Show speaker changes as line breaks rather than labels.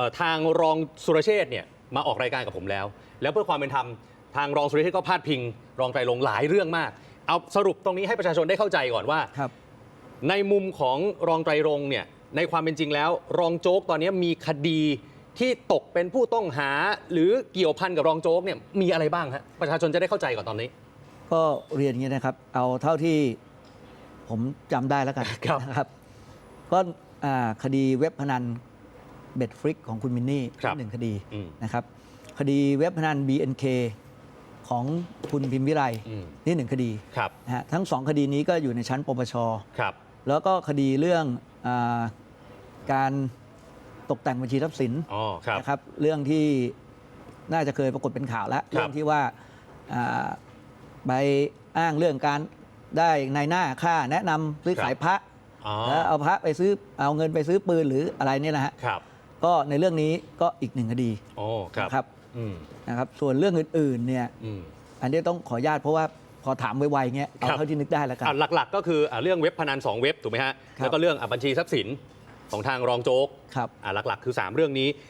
อ่อทางรองสุรเชษฐ์เนี่ยมาออกรายการกับผมแล้ว แล้วเพื่อความเป็นธรรมทางรองสุรเชษฐ์ก็พาดพิง รองไตรลงค์หลายเรื่องมาก เอาสรุปตรงนี้ให้ประชาชนได้เข้าใจก่อนว่า
ครับ
ในมุมของรองไตรรงค์เนี่ยในความเป็นจริงแล้ว รองโจ๊กตอนนี้มีคดีที่ตกเป็นผู้ต้องหา หรือเกี่ยวพันกับรองโจ๊กเนี่ยมีอะไรบ้างฮะประชาชนจะได้เข้าใจก่อนตอนนี้
ก็เรียนอย่างนี้นะครับ เอาเท่าที่ผมจำได้แล้วกัน
ครับ
นะครับก็อ่าคดีเว็บพนัน เบ็ดฟริกของคุณมินนี่
ครับ
หนึ่งคดี
อืม
นะครับคดีเว็บพนัน BNK ของคุณพิมพ์วิไล
อืม
นี่หนึ่งคดี
ครับ
นะฮะทั้งสองคดีนี้ก็อยู่ในชั้นปปช
ครับ
แล้วก็คดีเรื่องอาการตกแต่งบัญชีทรัพย์สิน
อ๋อครับ
นะครับ เรื่องที่น่าจะเคยปรากฏเป็นข่าวแล้ว
ครับ
เรื่องที่ว่าอ่าไปอ้างเรื่องการได้ในหน้าค่าแนะนำซื้อขายพระ
อ๋อ
แล้วเอาพระไปซื้อเอาเงินไปซื้อปืนหรืออะไรเนี่ยนะฮะ
ครับ
ก็ในเรื่องนี้ก็อีกหนึ่งคดี
โอ้ครับ
นะครับ
อืม
นะครับ ส่วนเรื่องอื่นๆเนี่ย
อืม
อันนี้ต้องขออนุญาตเพราะว่าพอถามไวๆเงี้ยเอา
ครับ
เท่าที่นึกได้แล้วกัน
อะหลักๆ ก็คืออะเรื่องเว็บพนัน 2 เว็บถูกไหมฮะ
ครับ
แล้วก็เรื่องอะบัญชีทรัพย์สินของทางรองโจ๊ก
ครับ
อะหลักๆ คือ 3 เรื่องนี้